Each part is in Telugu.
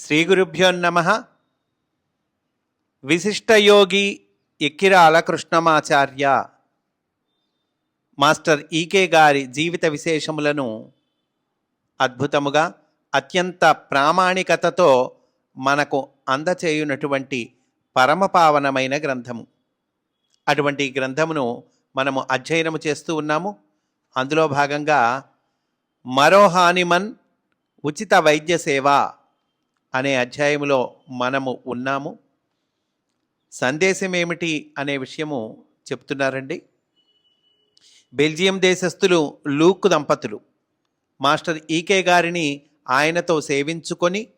శ్రీ గురుభ్యో నమ. విశిష్టయోగి ఎక్కిరాల కృష్ణమాచార్య మాస్టర్ ఈకే గారి జీవిత విశేషములను అద్భుతముగా అత్యంత ప్రామాణికతతో మనకు అందచేయునటువంటి పరమపావనమైన గ్రంథము. అటువంటి గ్రంథమును మనము అధ్యయనము చేస్తూ ఉన్నాము. అందులో భాగంగా మరో హానిమన్ ఉచిత వైద్య సేవ అనే అధ్యాయములో మనము ఉన్నాము. సందేశం ఏమిటి అనే విషయము చెప్తున్నారండి. బెల్జియం దేశస్థులు లూక్ దంపతులు మాస్టర్ ఈకే గారిని ఆయనతో సేవించుకొని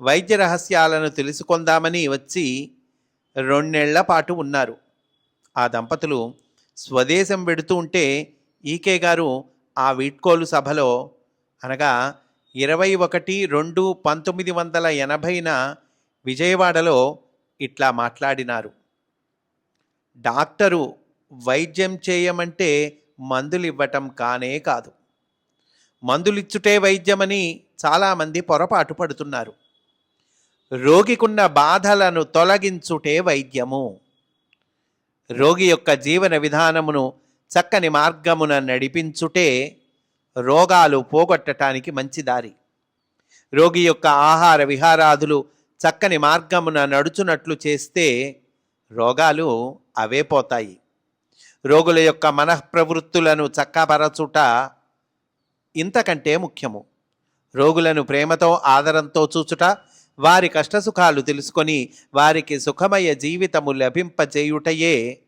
వైద్య రహస్యాలను తెలుసుకుందామని వచ్చి రెండేళ్ళ పాటు ఉన్నారు. ఆ దంపతులు స్వదేశం వెడుతూ ఉంటే ఈకే గారు ఆ వీడ్కోలు సభలో అనగా ఇరవై ఒకటి రెండు పంతొమ్మిది వందల ఎనభైన విజయవాడలో ఇట్లా మాట్లాడినారు. డాక్టరు వైద్యం చేయమంటే మందులు ఇవ్వటం కానే కాదు. మందులిచ్చుటే వైద్యమని చాలామంది పొరపాటు పడుతున్నారు. రోగికున్న బాధలను తొలగించుటే వైద్యము. రోగి యొక్క జీవన విధానమును చక్కని మార్గమున నడిపించుటే రోగాలు పోగొట్టడానికి మంచి దారి. రోగి యొక్క ఆహార విహారాదులు చక్కని మార్గమున నడుచునట్లు చేస్తే రోగాలు అవే పోతాయి. రోగుల యొక్క మనఃప్రవృత్తులను చక్కపరచుట ఇంతకంటే ముఖ్యము. రోగులను ప్రేమతో ఆదరంతో చూచుట వారి కష్టసుఖాలు తెలుసుకొని వారికి సుఖమయ జీవితము లభింపజేయుటయే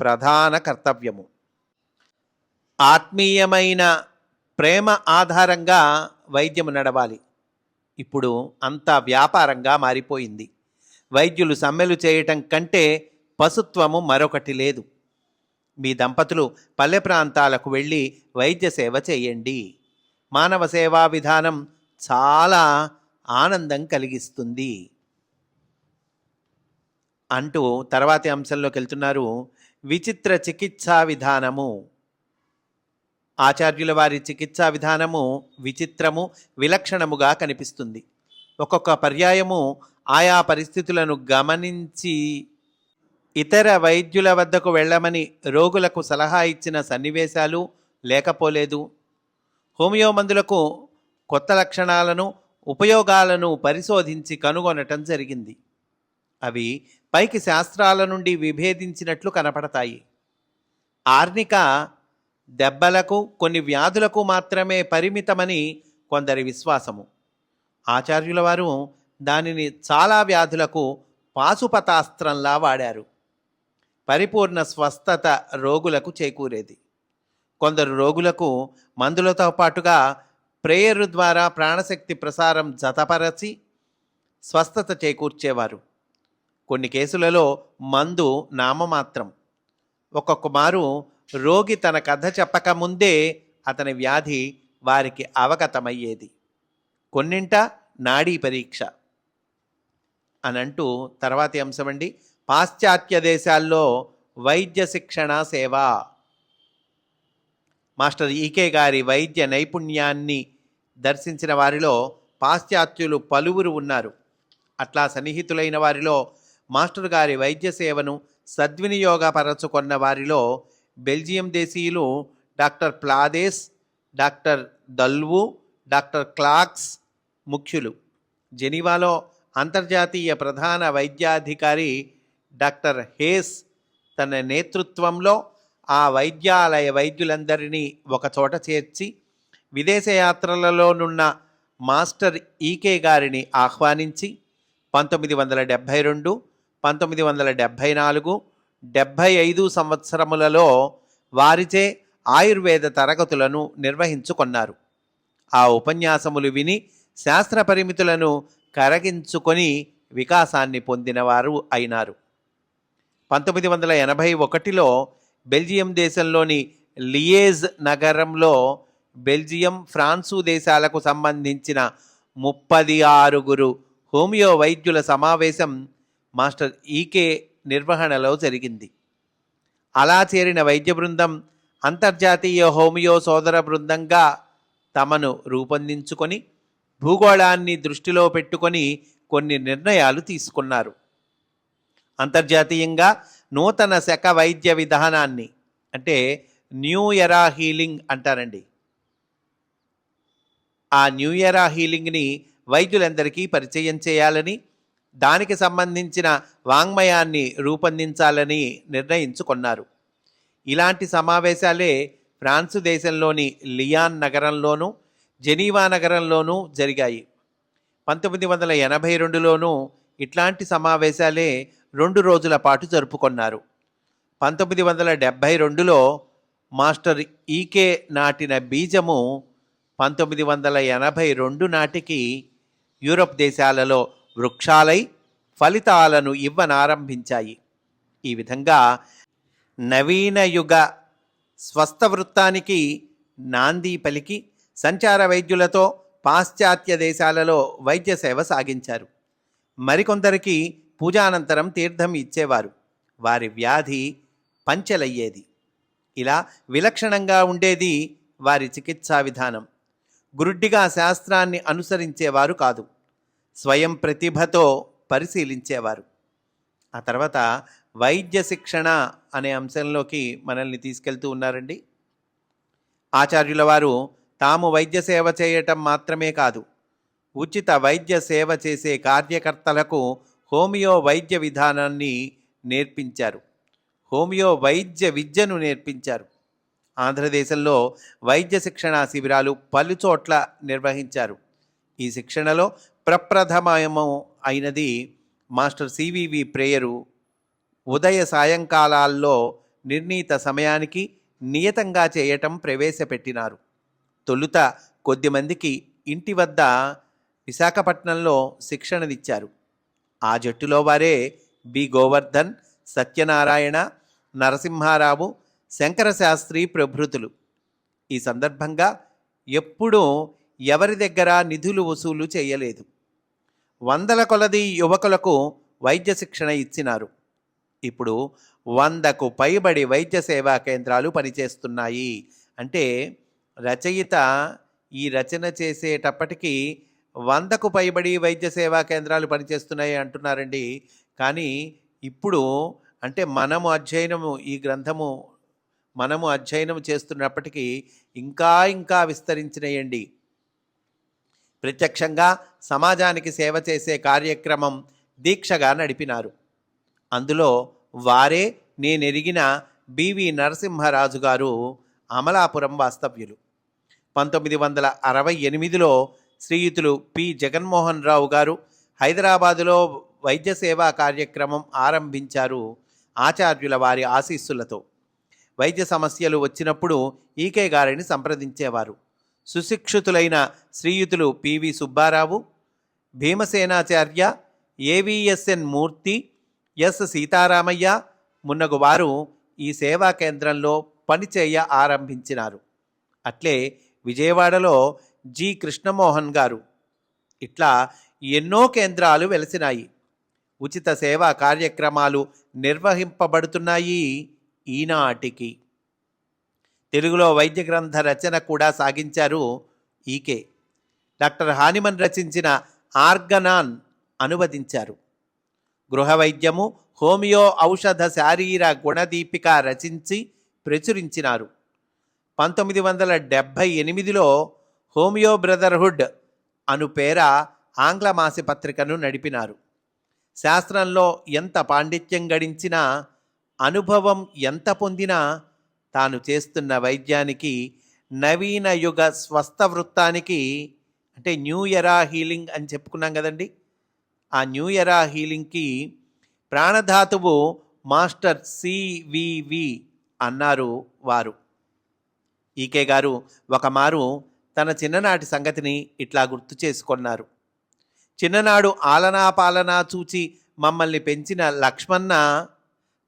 ప్రధాన కర్తవ్యము. ఆత్మీయమైన ప్రేమ ఆధారంగా వైద్యం నడవాలి. ఇప్పుడు అంతా వ్యాపారంగా మారిపోయింది. వైద్యులు సమ్మెలు చేయటం కంటే పశుత్వము మరొకటి లేదు. మీ దంపతులు పల్లె ప్రాంతాలకు వెళ్ళి వైద్య సేవ చేయండి. మానవ సేవా విధానం చాలా ఆనందం కలిగిస్తుంది. అంటూ తర్వాతి అంశంలోకి వెళ్తున్నారు. విచిత్ర చికిత్సా విధానము. ఆచార్యుల వారి చికిత్సా విధానము విచిత్రము విలక్షణముగా కనిపిస్తుంది. ఒక్కొక్క పర్యాయము ఆయా పరిస్థితులను గమనించి ఇతర వైద్యుల వద్దకు వెళ్ళమని రోగులకు సలహా ఇచ్చిన సన్నివేశాలు లేకపోలేదు. హోమియో మందులకు కొత్త లక్షణాలను ఉపయోగాలను పరిశోధించి కనుగొనటం జరిగింది. అవి పైకి శాస్త్రాల నుండి విభేదించినట్లు కనపడతాయి. ఆర్నిక దెబ్బలకు కొన్ని వ్యాధులకు మాత్రమే పరిమితమని కొందరి విశ్వాసము. ఆచార్యుల వారు దానిని చాలా వ్యాధులకు పాశుపతాస్త్రంలా వాడారు. పరిపూర్ణ స్వస్థత రోగులకు చేకూరేది. కొందరు రోగులకు మందులతో పాటుగా ప్రేయరు ద్వారా ప్రాణశక్తి ప్రసారం జతపరచి స్వస్థత చేకూర్చేవారు. కొన్ని కేసులలో మందు నామమాత్రం. ఒక్కొక్క మారు రోగి తన కథ చెప్పకముందే అతని వ్యాధి వారికి అవగతమయ్యేది. కొన్నింట నాడీ పరీక్ష. అని అంటూ తర్వాతి అండి పాశ్చాత్య దేశాల్లో వైద్య శిక్షణ సేవ. మాస్టర్ ఈకే గారి వైద్య నైపుణ్యాన్ని దర్శించిన వారిలో పాశ్చాత్యులు పలువురు ఉన్నారు. అట్లా సన్నిహితులైన వారిలో మాస్టర్ గారి వైద్య సేవను సద్వినియోగపరచుకున్న వారిలో బెల్జియం దేశీయులు డాక్టర్ ప్లాదేస్ డాక్టర్ దల్వు డాక్టర్ క్లాక్స్ ముఖ్యులు. జెనీవాలో అంతర్జాతీయ ప్రధాన వైద్యాధికారి డాక్టర్ హేస్ తన నేతృత్వంలో ఆ వైద్యాలయ వైద్యులందరినీ ఒకచోట చేర్చి విదేశయాత్రలలోనున్న మాస్టర్ ఈకే గారిని ఆహ్వానించి పంతొమ్మిది వందల డెబ్భై రెండు పంతొమ్మిది వందల డెబ్భై నాలుగు డెబ్భై ఐదు సంవత్సరములలో వారిచే ఆయుర్వేద తరగతులను నిర్వహించుకొన్నారు. ఆ ఉపన్యాసములు విని శాస్త్ర పరిమితులను కరగించుకొని వికాసాన్ని పొందినవారు అయినారు. పంతొమ్మిది వందల ఎనభై ఒకటిలో బెల్జియం దేశంలోని లియేజ్ నగరంలో బెల్జియం ఫ్రాన్సు దేశాలకు సంబంధించిన ముప్పది ఆరుగురు హోమియో వైద్యుల సమావేశం మాస్టర్ ఈకే నిర్వహణలో జరిగింది. అలా చేరిన వైద్య బృందం అంతర్జాతీయ హోమియో సోదర బృందంగా తమను రూపొందించుకొని భూగోళాన్ని దృష్టిలో పెట్టుకొని కొన్ని నిర్ణయాలు తీసుకున్నారు. అంతర్జాతీయంగా నూతన శక వైద్య విధానాన్ని అంటే న్యూ ఎరా హీలింగ్ అంటారండి. ఆ న్యూ ఎరా హీలింగ్ని వైద్యులందరికీ పరిచయం చేయాలని దానికి సంబంధించిన వాంగ్మయాన్ని రూపొందించాలని నిర్ణయించుకున్నారు. ఇలాంటి సమావేశాలే ఫ్రాన్సు దేశంలోని లియాన్ నగరంలోనూ జెనీవా నగరంలోనూ జరిగాయి. పంతొమ్మిది వందల ఎనభై రెండులోనూ ఇట్లాంటి సమావేశాలే రెండు రోజుల పాటు జరుపుకున్నారు. పంతొమ్మిది వందల డెబ్భై రెండులో మాస్టర్ ఈకే నాటిన బీజము పంతొమ్మిది వందల ఎనభై రెండు నాటికి యూరప్ దేశాలలో వృక్షాలై ఫలితాలను ఇవ్వనారంభించాయి. ఈ విధంగా నవీన యుగ స్వస్థ వృత్తానికి నాంది పలికి సంచార వైద్యులతో పాశ్చాత్య దేశాలలో వైద్య సేవ సాగించారు. మరికొందరికి పూజానంతరం తీర్థం ఇచ్చేవారు. వారి వ్యాధి పంచెలయ్యేది. ఇలా విలక్షణంగా ఉండేది వారి చికిత్సా విధానం. గురుడ్డిగా శాస్త్రాన్ని అనుసరించేవారు కాదు. స్వయం ప్రతిభతో పరిశీలించేవారు. ఆ తర్వాత వైద్య శిక్షణ అనే అంశంలోకి మనల్ని తీసుకెళ్తూ ఉన్నారండి. ఆచార్యుల వారు తాము వైద్య సేవ చేయటం మాత్రమే కాదు ఉచిత వైద్య సేవ చేసే కార్యకర్తలకు హోమియో వైద్య విధానాన్ని నేర్పించారు. హోమియో వైద్య విద్యను నేర్పించారు. ఆంధ్రదేశంలో వైద్య శిక్షణ శిబిరాలు పలుచోట్ల నిర్వహించారు. ఈ శిక్షణలో ప్రప్రథమయము అయినది మాస్టర్ సివివి ప్రేయరు. ఉదయ సాయంకాలాల్లో నిర్ణీత సమయానికి నియతంగా చేయటం ప్రవేశపెట్టినారు. తొలుత కొద్దిమందికి ఇంటి వద్ద విశాఖపట్నంలో శిక్షణనిచ్చారు. ఆ జట్టులో వారే బి. గోవర్ధన్ సత్యనారాయణ నరసింహారావు శంకరశాస్త్రి ప్రభృతులు. ఈ సందర్భంగా ఎప్పుడూ ఎవరి దగ్గర నిధులు వసూలు చేయలేదు. వందల కొలది యువకులకు వైద్య శిక్షణ ఇచ్చినారు. ఇప్పుడు వందకు పైబడి వైద్య సేవా కేంద్రాలు పనిచేస్తున్నాయి. అంటే రచయిత ఈ రచన చేసేటప్పటికీ వందకు పైబడి వైద్య సేవా కేంద్రాలు పనిచేస్తున్నాయి అంటున్నారండి. కానీ ఇప్పుడు అంటే మనము అధ్యయనము ఈ గ్రంథము మనము అధ్యయనం చేస్తున్నప్పటికీ ఇంకా ఇంకా విస్తరించినాయండి. ప్రత్యక్షంగా సమాజానికి సేవ చేసే కార్యక్రమం దీక్షగా నడిపినారు. అందులో వారే నేనెరిగిన బివి నరసింహరాజు గారు అమలాపురం వాస్తవ్యులు. పంతొమ్మిది వందల అరవై ఎనిమిదిలో శ్రీయుతులు పి. జగన్మోహన్ రావు గారు హైదరాబాదులో వైద్య సేవా కార్యక్రమం ఆరంభించారు ఆచార్యుల వారి ఆశీస్సులతో. వైద్య సమస్యలు వచ్చినప్పుడు ఈకే గారిని సంప్రదించేవారు. సుశిక్షితులైన శ్రీయుతులు PV Subbarao Bhimasenacharya AVSN Murthy S Sitaramayya మున్నగు వారు ఈ సేవా కేంద్రంలో పనిచేయ ఆరంభించినారు. అట్లే విజయవాడలో జి. కృష్ణమోహన్ గారు. ఇట్లా ఎన్నో కేంద్రాలు వెలసినాయి. ఉచిత సేవా కార్యక్రమాలు నిర్వహింపబడుతున్నాయి ఈనాటికి. తెలుగులో వైద్య గ్రంథ రచన కూడా సాగించారు ఈకే. డాక్టర్ హానిమన్ రచించిన ఆర్గనాన్ అనువదించారు. గృహ వైద్యము హోమియో ఔషధ శారీర గుణదీపిక రచించి ప్రచురించినారు. పంతొమ్మిది వందల డెబ్భై ఎనిమిదిలో హోమియో బ్రదర్హుడ్ అను పేర ఆంగ్ల మాసపత్రికను నడిపినారు. శాస్త్రంలో ఎంత పాండిత్యం గడించినా అనుభవం ఎంత పొందినా తాను చేస్తున్న వైద్యానికి నవీన యుగ స్వస్థ వృత్తానికి అంటే న్యూ ఎరా హీలింగ్ అని చెప్పుకున్నాం కదండి. ఆ న్యూ ఎరా హీలింగ్కి ప్రాణధాతువు మాస్టర్ సివివి అన్నారు వారు. ఈకే గారు ఒకమారు తన చిన్ననాటి సంగతిని ఇట్లా గుర్తు చేసుకున్నారు. చిన్ననాడు ఆలనా పాలనా చూచి మమ్మల్ని పెంచిన లక్ష్మణ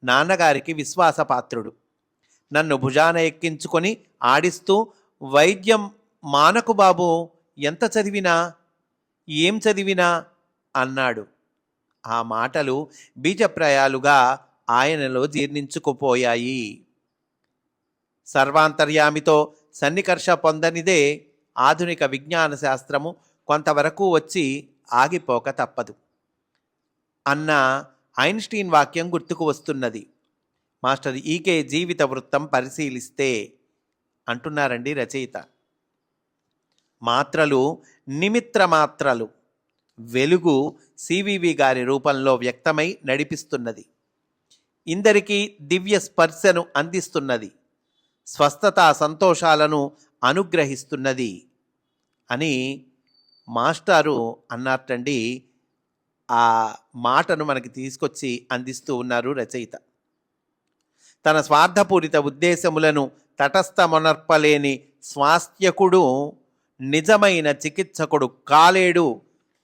నాన్నగారికి విశ్వాసపాత్రుడు. నన్ను భుజాన ఎక్కించుకొని ఆడిస్తూ వైద్యం మానకు బాబు ఎంత చదివినా? ఏం చదివినా? అన్నాడు. ఆ మాటలు బీజప్రాయాలుగా ఆయనలో జీర్ణించుకుపోయాయి. సర్వాంతర్యామితో సన్నికర్ష పొందనిదే ఆధునిక విజ్ఞాన శాస్త్రము కొంతవరకు వచ్చి ఆగిపోక తప్పదు. అన్న ఐన్స్టీన్ వాక్యం గుర్తుకు వస్తున్నది. మాస్టర్ ఈకే జీవిత వృత్తం పరిశీలిస్తే అంటున్నారండి రచయిత. మాత్రలు నిమిత్ర మాత్రలు వెలుగు సివివి గారి రూపంలో వ్యక్తమై నడిపిస్తున్నది. ఇందరికీ దివ్య స్పర్శను అందిస్తున్నది. స్వస్థత సంతోషాలను అనుగ్రహిస్తున్నది అని మాస్టారు అన్నట్టండి ఆ మాటను మనకి తీసుకొచ్చి అందిస్తూ ఉన్నారు రచయిత. తన స్వార్థపూరిత ఉద్దేశములను తటస్థమొనర్పలేని స్వాస్థ్యకుడు నిజమైన చికిత్సకుడు కాలేడు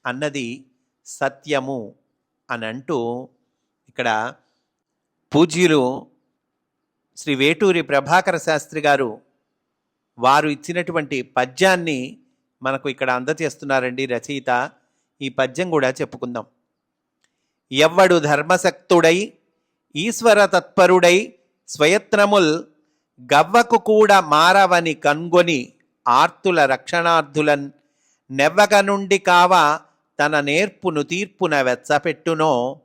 అన్నది సత్యము అని అంటూ ఇక్కడ పూజ్యులు శ్రీ వేటూరి ప్రభాకర శాస్త్రి గారు వారు ఇచ్చినటువంటి పద్యాన్ని మనకు ఇక్కడ అందజేస్తున్నారండి రచయిత. ఈ పద్యం కూడా చెప్పుకుందాం. ఎవ్వడు ధర్మశక్తుడై ఈశ్వర తత్పరుడై స్వయత్నముల్ గవ్వకు కూడా మారవని కన్గొని ఆర్తుల రక్షణార్థులన్ నెవ్వక నుండి కావ తన నేర్పును తీర్పున వెచ్చపెట్టునో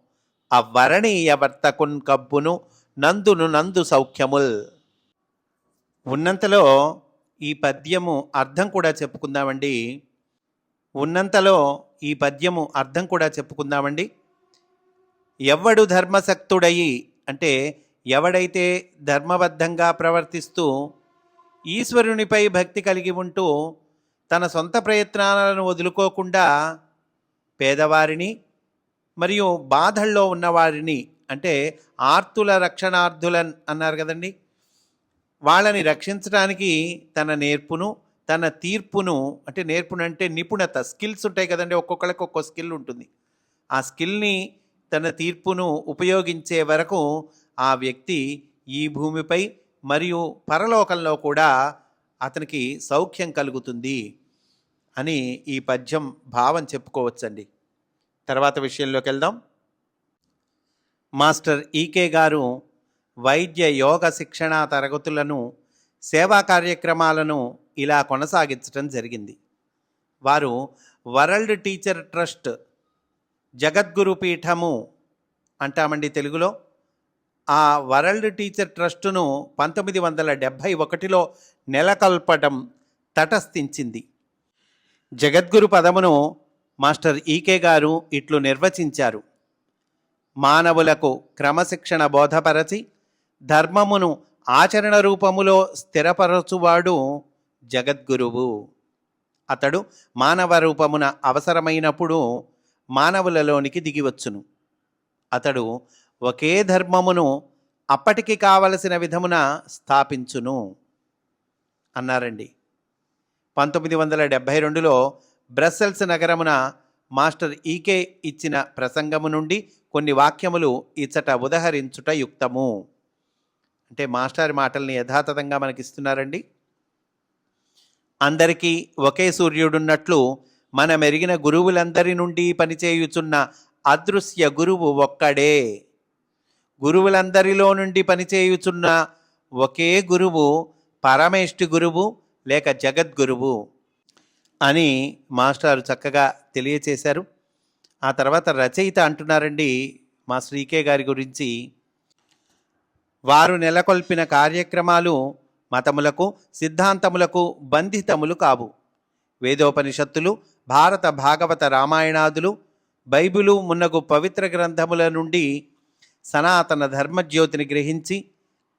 అవ్వరణీయ వర్తకున్ కబ్బును నందును నందు సౌఖ్యముల్. ఉన్నంతలో ఈ పద్యము అర్థం కూడా చెప్పుకుందామండి. ఉన్నంతలో ఈ పద్యము అర్థం కూడా చెప్పుకుందామండి. ఎవడు ధర్మశక్తుడయి అంటే ఎవడైతే ధర్మబద్ధంగా ప్రవర్తిస్తూ ఈశ్వరునిపై భక్తి కలిగి ఉంటూ తన సొంత ప్రయత్నాలను వదులుకోకుండా పేదవారిని మరియు బాధల్లో ఉన్నవారిని అంటే ఆర్తుల రక్షణార్థులన్ అన్నారు కదండి. వాళ్ళని రక్షించడానికి తన నేర్పును తన తీర్పును అంటే నేర్పును అంటే నిపుణత స్కిల్స్ ఉంటాయి కదండి. ఒక్కొక్కరికి ఒక్కో స్కిల్ ఉంటుంది. ఆ స్కిల్ని తన తీర్పును ఉపయోగించే వరకు ఆ వ్యక్తి ఈ భూమిపై మరియు పరలోకంలో కూడా అతనికి సౌఖ్యం కలుగుతుంది అని ఈ పద్యం భావం చెప్పుకోవచ్చండి. తర్వాత విషయంలోకి వెళ్దాం. మాస్టర్ ఈకే గారు వైద్య యోగ శిక్షణ తరగతులను సేవా కార్యక్రమాలను ఇలా కొనసాగించడం జరిగింది. వారు వరల్డ్ టీచర్ ట్రస్ట్ జగద్గురు పీఠము అంటామండి తెలుగులో. ఆ వరల్డ్ టీచర్ ట్రస్టును పంతొమ్మిది వందల డెబ్భై ఒకటిలో నెలకొల్పడం తటస్థించింది. జగద్గురు పదమును మాస్టర్ ఈకే గారు ఇట్లు నిర్వచించారు. మానవులకు క్రమశిక్షణ బోధపరచి ధర్మమును ఆచరణ రూపములో స్థిరపరచువాడు జగద్గురువు. అతడు మానవ రూపమున అవసరమైనప్పుడు మానవులలోనికి దిగివచ్చును. అతడు ఒకే ధర్మమును అప్పటికి కావలసిన విధమున స్థాపించును అన్నారండి. పంతొమ్మిది వందల డెబ్భై రెండులో బ్రస్సెల్స్ నగరమున మాస్టర్ ఈకే ఇచ్చిన ప్రసంగము నుండి కొన్ని వాక్యములు ఇచ్చట ఉదహరించుట యుక్తము. అంటే మాస్టర్ మాటల్ని యథాతథంగా మనకిస్తున్నారండి. అందరికీ ఒకే సూర్యుడున్నట్లు మన మెరిగిన గురువులందరి నుండి పనిచేయుచున్న అదృశ్య గురువు ఒక్కడే. గురువులందరిలో నుండి పనిచేయుచున్న ఒకే గురువు పరమేష్టి గురువు లేక జగద్గురువు అని మాస్టారు చక్కగా తెలియచేశారు. ఆ తర్వాత రచయిత అంటున్నారండి మా శ్రీకే గారి గురించి. వారు నెలకొల్పిన కార్యక్రమాలు మతములకు సిద్ధాంతములకు బంధితములు కావు. వేదోపనిషత్తులు భారత భాగవత రామాయణాదులు బైబిలు మున్నగు పవిత్ర గ్రంథముల నుండి సనాతన ధర్మజ్యోతిని గ్రహించి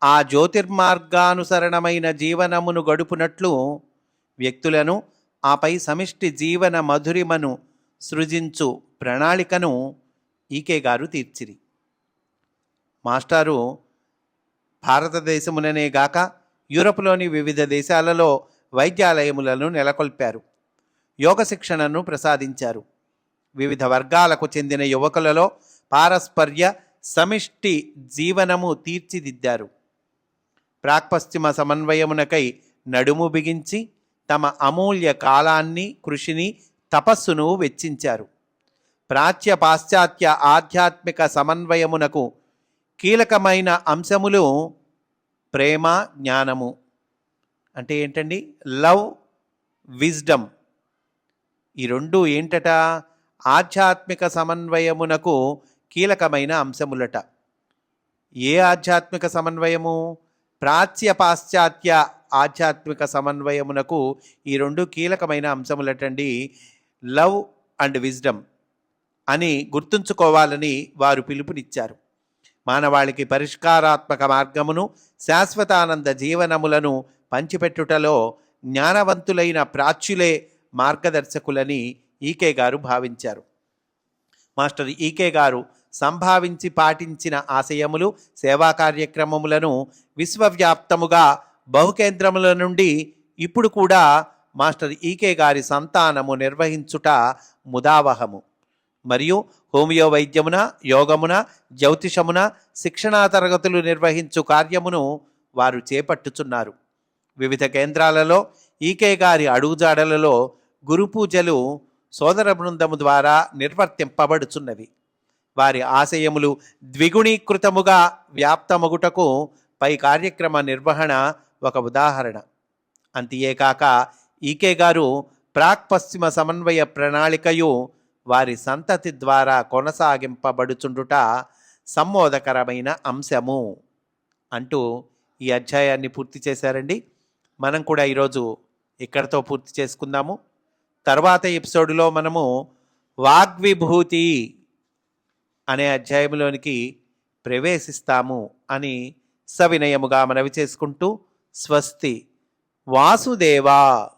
ఆ జ్యోతిర్మార్గానుసరణమైన జీవనమును గడుపునట్లు వ్యక్తులను ఆపై సమిష్టి జీవన మధురిమను సృజించు ప్రణాళికను ఈకే గారు తీర్చిరి. మాస్టారు భారతదేశముననే గాక యూరప్లోని వివిధ దేశాలలో వైద్యాలయములను నెలకొల్పారు. యోగ శిక్షణను ప్రసాదించారు. వివిధ వర్గాలకు చెందిన యువకులలో పారస్పర్య సమిష్టి జీవనము తీర్చిదిద్దారు. ప్రాక్పశ్చిమ సమన్వయమునకై నడుము బిగించి తమ అమూల్య కాలాన్ని కృషిని తపస్సును వెచ్చించారు. ప్రాచ్య పాశ్చాత్య ఆధ్యాత్మిక సమన్వయమునకు కీలకమైన అంశములు ప్రేమ జ్ఞానము. అంటే ఏంటండి? Love wisdom. ఈ రెండు ఏంటట? ఆధ్యాత్మిక సమన్వయమునకు కీలకమైన అంశములట. ఏ ఆధ్యాత్మిక సమన్వయము? ప్రాచ్య పాశ్చాత్య ఆధ్యాత్మిక సమన్వయమునకు ఈ రెండు కీలకమైన అంశములటండి. లవ్ అండ్ విజ్డమ్ అని గుర్తుంచుకోవాలని వారు పిలుపునిచ్చారు. మానవాళికి పరిష్కారాత్మక మార్గమును శాశ్వతానంద జీవనములను పంచిపెట్టుటలో జ్ఞానవంతులైన ప్రాచ్యులే మార్గదర్శకులని ఈకే గారు భావించారు. మాస్టర్ ఈకే గారు సంభావించి పాటించిన ఆశయములు సేవా కార్యక్రమములను విశ్వవ్యాప్తముగా బహుకేంద్రముల నుండి ఇప్పుడు కూడా మాస్టర్ ఈకే గారి సంతానము నిర్వహించుట ముదావహము. మరియు హోమియో వైద్యమున యోగమున జ్యోతిషమున శిక్షణా తరగతులు నిర్వహించు కార్యమును వారు చేపట్టుచున్నారు. వివిధ కేంద్రాలలో ఈకే గారి అడుగుజాడలలో గురు పూజలు సోదర బృందము ద్వారా నిర్వర్తింపబడుచున్నవి. వారి ఆశయములు ద్విగుణీకృతముగా వ్యాప్తమగుటకు పై కార్యక్రమ నిర్వహణ ఒక ఉదాహరణ. అంతేకాక ఈకే గారు ప్రాక్ పశ్చిమ సమన్వయ ప్రణాళికయు వారి సంతతి ద్వారా కొనసాగింపబడుచుండుట సమ్మోదకరమైన అంశము. అంటూ ఈ అధ్యాయాన్ని పూర్తి చేశారండి. మనం కూడా ఈరోజు ఇక్కడతో పూర్తి చేసుకుందాము. తర్వాత ఎపిసోడ్లో మనము వాగ్విభూతి అనే అధ్యాయంలోనికి ప్రవేశిస్తాము అని సవినయముగా మనవి చేసుకుంటూ స్వస్తి వాసుదేవా.